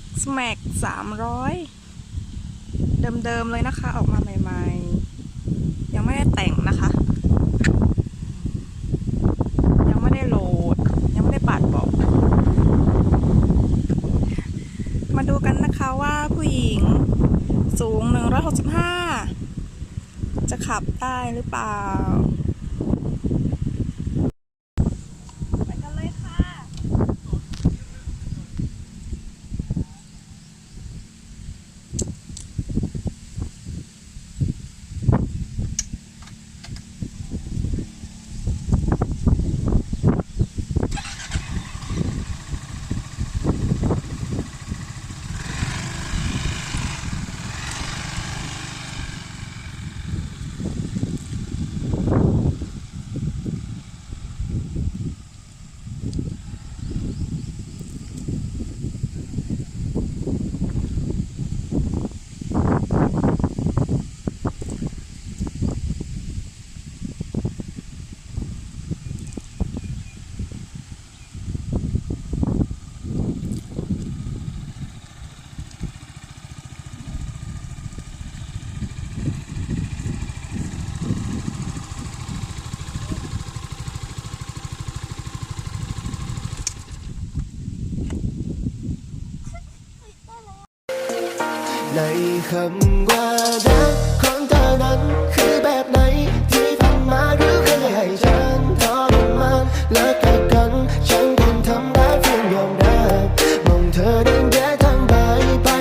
X Max 300 เดิมๆเลยนะคะ ออกมาใหม่ๆ ยังไม่ได้แต่งนะคะ ยังไม่ได้โหลด ยังไม่ได้ปัดบอก มาดูกันนะคะว่าผู้หญิงสูง 165 จะขับได้หรือเปล่า ในคำว่ารัก